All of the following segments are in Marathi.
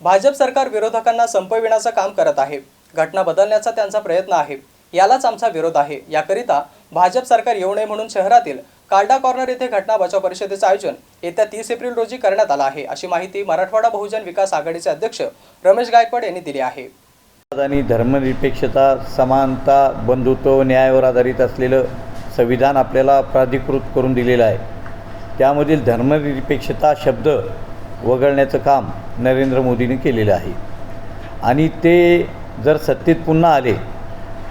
भाजप सरकार विरोधकांना संपविण्याचं काम करत आहे. घटना बदलण्याचा त्यांचा प्रयत्न आहे. यालाच आमचा विरोध आहे. याकरिता भाजप सरकार येऊ नये म्हणून शहरातील कालडा कॉर्नर येथे घटना बचाव परिषदेचं आयोजन येत्या तीस एप्रिल रोजी करण्यात आलं आहे. अशी माहिती मराठवाडा बहुजन विकास आघाडीचे अध्यक्ष रमेश गायकवाड यांनी दिली आहे. आणि धर्मनिरपेक्षता समानता बंधुत्व न्यायावर आधारित असलेलं संविधान आपल्याला प्राधिकृत करून दिलेलं आहे. त्यामधील धर्मनिरपेक्षता शब्द वगळण्याचं काम नरेंद्र मोदीने केलेलं आहे. आणि ते जर सत्तेत पुन्हा आले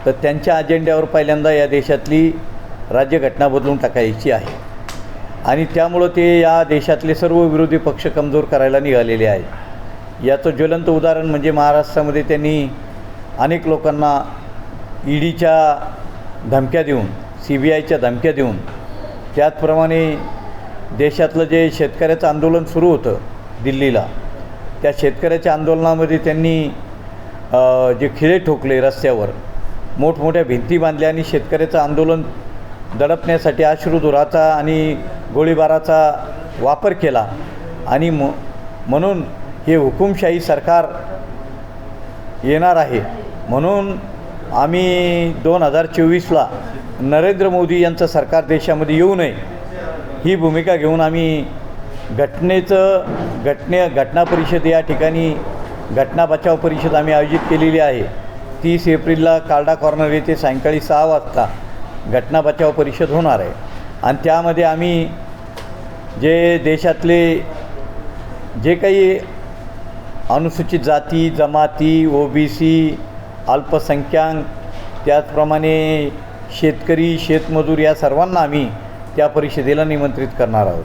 तर त्यांच्या अजेंड्यावर पहिल्यांदा या देशातली राज्यघटना बदलून टाकायची आहे. आणि त्यामुळं ते या देशातले सर्व विरोधी पक्ष कमजोर करायला निघालेले आहेत. याचं ज्वलंत उदाहरण म्हणजे महाराष्ट्रामध्ये त्यांनी अनेक लोकांना ईडीच्या धमक्या देऊन सी बी आयच्या धमक्या देऊन त्याचप्रमाणे देशातलं जे शेतकऱ्याचं आंदोलन सुरू होतं दिल्लीला. त्या शेतकऱ्याच्या आंदोलनामध्ये त्यांनी जे खिळे ठोकले रस्त्यावर मोठमोठ्या भिंती बांधल्या आणि शेतकऱ्याचं आंदोलन दडपण्यासाठी अश्रुधुराचा आणि गोळीबाराचा वापर केला. आणि म म्हणून हे हुकुमशाही सरकार येणार आहे. म्हणून आम्ही दोन हजार चोवीसला नरेंद्र मोदी यांचं सरकार देशामध्ये येऊ नये ही भूमिका घेऊन आम्ही घटनेचं घटने घटना परिषद या ठिकाणी घटना बचाव परिषद आम्ही आयोजित केलेली आहे. तीस एप्रिलला कालडा कॉर्नर येथे सायंकाळी सहा वाजता घटना बचाव परिषद होणार आहे. आणि त्यामध्ये आम्ही जे देशातले जे काही अनुसूचित जाती जमाती ओ बी सी अल्पसंख्याक त्याचप्रमाणे शेतकरी शेतमजूर या सर्वांना आम्ही त्या परिषदेला निमंत्रित करणार आहोत.